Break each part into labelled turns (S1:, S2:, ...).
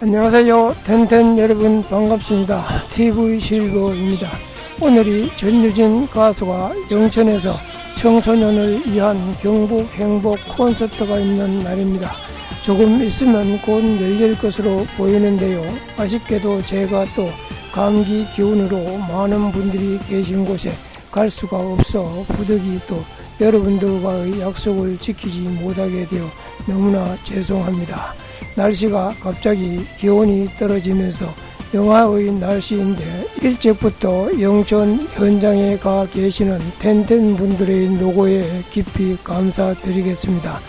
S1: 안녕하세요. 텐텐 여러분 반갑습니다. TV 실버입니다. 오늘이 전유진 가수가 영천에서 청소년을 위한 경북 행복 콘서트가 있는 날입니다. 조금 있으면 곧 열릴 것으로 보이는데요. 아쉽게도 제가 또 감기 기운으로 많은 분들이 계신 곳에 갈 수가 없어 부득이 또 여러분들과의 약속을 지키지 못하게 되어 너무나 죄송합니다. 날씨가 갑자기 기온이 떨어지면서 영하의 날씨인데 일찍부터 영천 현장에 가 계시는 텐텐 분들의 노고에 깊이 감사드리겠습니다.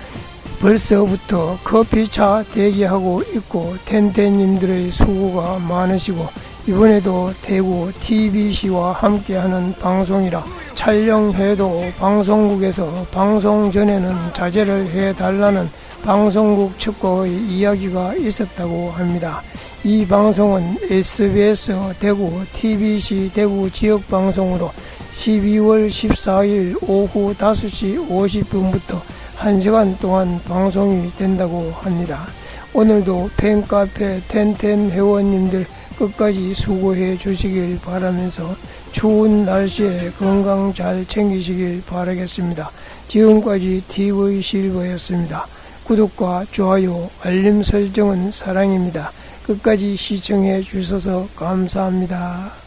S1: 벌써부터 커피차 대기하고 있고 텐텐님들의 수고가 많으시고 이번에도 대구 TBC와 함께하는 방송이라 촬영해도 방송국에서 방송 전에는 자제를 해달라는 방송국 측과의 이야기가 있었다고 합니다. 이 방송은 SBS 대구 TBC 대구 지역 방송으로 12월 14일 오후 5시 50분부터 1시간 동안 방송이 된다고 합니다. 오늘도 팬카페 텐텐 회원님들 끝까지 수고해 주시길 바라면서 추운 날씨에 건강 잘 챙기시길 바라겠습니다. 지금까지 TV 실버였습니다. 구독과 좋아요, 알림 설정은 사랑입니다. 끝까지 시청해 주셔서 감사합니다.